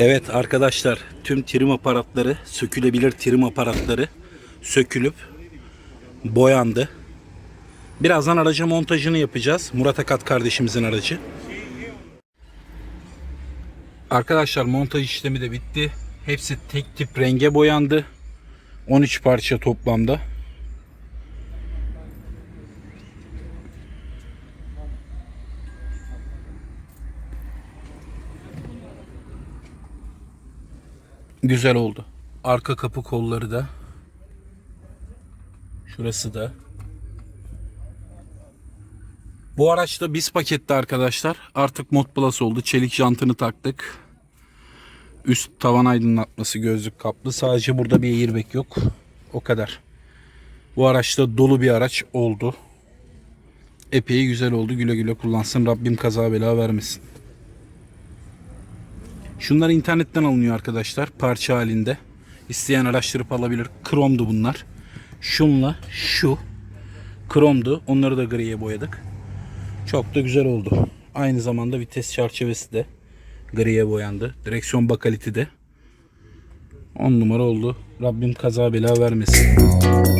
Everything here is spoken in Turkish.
Evet arkadaşlar tüm trim aparatları sökülebilir trim aparatları sökülüp boyandı. Birazdan araca montajını yapacağız. Murat Akat kardeşimizin aracı. Arkadaşlar montaj işlemi de bitti. Hepsi tek tip renge boyandı. 13 parça toplamda. Güzel oldu. Arka kapı kolları da. Şurası da. Bu araçta biz pakette arkadaşlar. Artık Mod Plus oldu. Çelik jantını taktık. Üst tavan aydınlatması gözlük kaplı. Sadece burada bir airbag yok. O kadar. Bu araçta dolu bir araç oldu. Epey güzel oldu. Güle güle kullansın. Rabbim kaza bela vermesin. Şunlar internetten alınıyor arkadaşlar. Parça halinde. İsteyen araştırıp alabilir. Kromdu bunlar. Şunla şu kromdu. Onları da griye boyadık. Çok da güzel oldu. Aynı zamanda vites çerçevesi de griye boyandı. Direksiyon bakaliti de 10 numara oldu. Rabbim kaza bela vermesin.